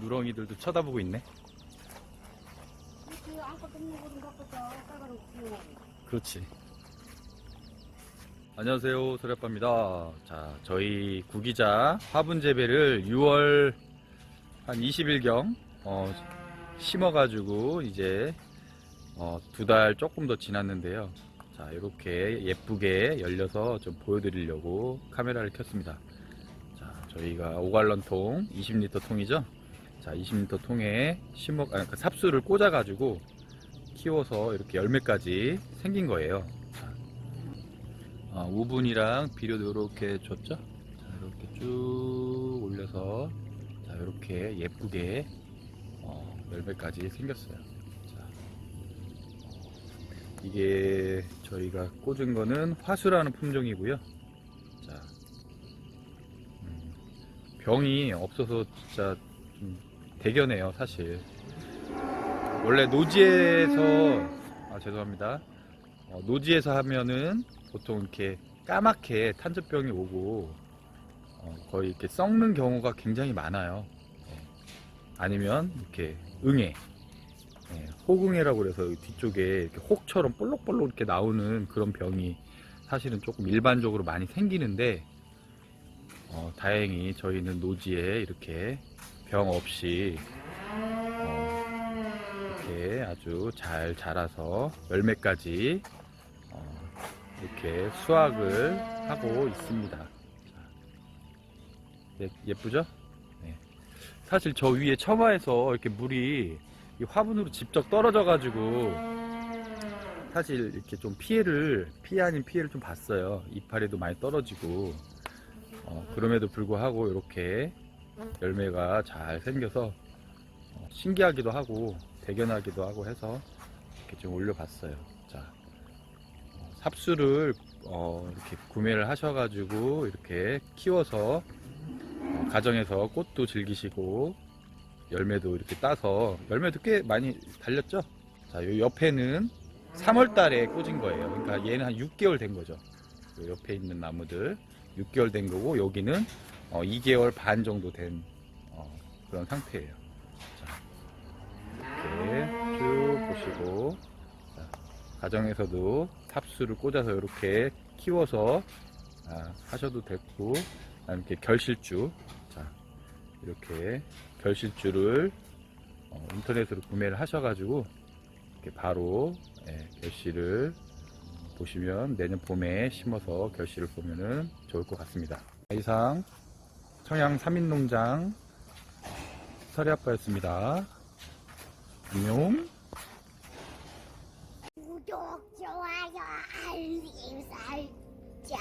누렁이들도 쳐다보고 있네. 빨간고 그렇지. 안녕하세요. 소리아빠입니다. 자, 저희 구기자 화분 재배를 6월 한 20일경 어, 심어가지고 이제 어, 두 달 조금 더 지났는데요. 자, 이렇게 예쁘게 열려서 좀 보여드리려고 카메라를 켰습니다. 자, 저희가 5갈런 통, 20리터 통이죠. 자, 20리터 통에 심어, 아, 그 삽수를 꽂아 가지고 키워서 이렇게 열매까지 생긴 거예요. 자, 어, 우분이랑 비료도 이렇게 줬죠. 자, 이렇게 쭉 올려서 자, 이렇게 예쁘게 어, 열매까지 생겼어요. 자, 이게 저희가 꽂은 거는 화수라는 품종이고요. 자, 음, 병이 없어서 진짜 좀 대견해요, 사실. 원래 노지에서 아 죄송합니다. 어, 노지에서 하면은 보통 이렇게 까맣게 탄저병이 오고 어, 거의 이렇게 썩는 경우가 굉장히 많아요. 예. 아니면 이렇게 응애, 예, 혹응애라고 그래서 뒤쪽에 이렇게 혹처럼 볼록볼록 이렇게 나오는 그런 병이 사실은 조금 일반적으로 많이 생기는데 어, 다행히 저희는 노지에 이렇게 병 없이 어, 이렇게 아주 잘 자라서 열매까지 어, 이렇게 수확을 하고 있습니다. 자, 예, 예쁘죠? 네. 사실 저 위에 처마에서 이렇게 물이 이 화분으로 직접 떨어져 가지고 사실 이렇게 좀 피해를 피해 아닌 피해를 좀 봤어요. 이파리도 많이 떨어지고 어, 그럼에도 불구하고 이렇게 열매가 잘 생겨서 어, 신기하기도 하고 대견하기도 하고 해서 이렇게 좀 올려봤어요. 자, 어, 삽수를 어, 이렇게 구매를 하셔가지고 이렇게 키워서 어, 가정에서 꽃도 즐기시고 열매도 이렇게 따서 열매도 꽤 많이 달렸죠. 자, 요 옆에는 3월달에 꽂은 거예요. 그러니까 얘는 한 6개월 된 거죠. 요 옆에 있는 나무들 6개월 된 거고 여기는 어, 2개월 반 정도 된 어, 그런 상태예요. 자, 이렇게 쭉 보시고 자, 가정에서도 탑수를 꽂아서 이렇게 키워서 아, 하셔도 됐고 이렇게 결실주 자 이렇게 결실주를 어, 인터넷으로 구매를 하셔가지고 이렇게 바로 예, 결실을 보시면 내년 봄에 심어서 결실을 보면은 좋을 것 같습니다. 이상 청양 3인 농장 서리아빠였습니다. 안녕. 구독 좋아요 알림 설정